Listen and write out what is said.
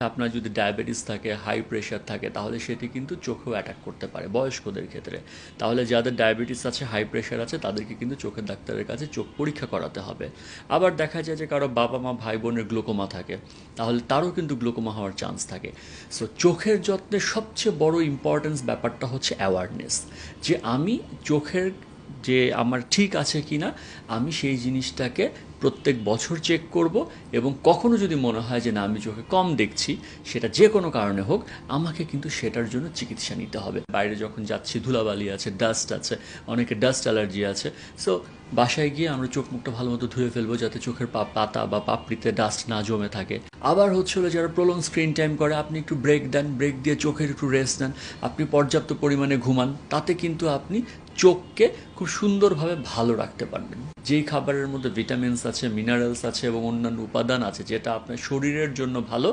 আপনার যদি ডায়াবেটিস থাকে হাই প্রেশার থাকে, তাহলে সেটি কিন্তু চোখেও অ্যাটাক করতে পারে বয়স্কদের ক্ষেত্রে। তাহলে যাদের ডায়াবেটিস আছে হাই প্রেশার আছে, তাদেরকে কিন্তু চোখের ডাক্তারের কাছে চোখ পরীক্ষা করাতে হবে। আবার দেখা যায় যে কারও বাবা মা, ভাই বোনের গ্লোকোমা থাকে, তাহলে তারও কিন্তু গ্লোকোমা হওয়ার চান্স থাকে। সো চোখের যত্নের সবচেয়ে বড় ইম্পর্টেন্স ব্যাপারটা হচ্ছে অ্যাওয়ারনেস যে আমি চোখের যে আমার ঠিক আছে কি না আমি সেই জিনিসটাকে প্রত্যেক বছর চেক করব এবং কখনো যদি মনে হয় যে না, আমি চোখে কম দেখছি, সেটা যে কোনো কারণে হোক, আমাকে কিন্তু সেটার জন্য চিকিৎসা নিতে হবে। বাইরে যখন যাচ্ছি, ধুলাবালি আছে ডাস্ট আছে, অনেকে ডাস্ট অ্যালার্জি আছে। সো বাসায় গিয়ে আমরা চোখ মুখটা ভালো মতো ধুয়ে ফেলব যাতে চোখের পাতা বা পাপড়িতে ডাস্ট না জমে থাকে। আবার হচ্ছে হলো যারা প্রলং স্ক্রিন টাইম করে, আপনি একটু ব্রেক দেন ব্রেক দিয়ে চোখের একটু রেস্ট নেন, আপনি পর্যাপ্ত পরিমাণে ঘুমান, তাতে কিন্তু আপনি চোখকে খুব সুন্দরভাবে ভালো রাখতে পারবেন। যেই খাবারের মধ্যে ভিটামিনস আছে মিনারেলস আছে এবং অন্যান্য উপাদান আছে, যেটা আপনার শরীরের জন্য ভালো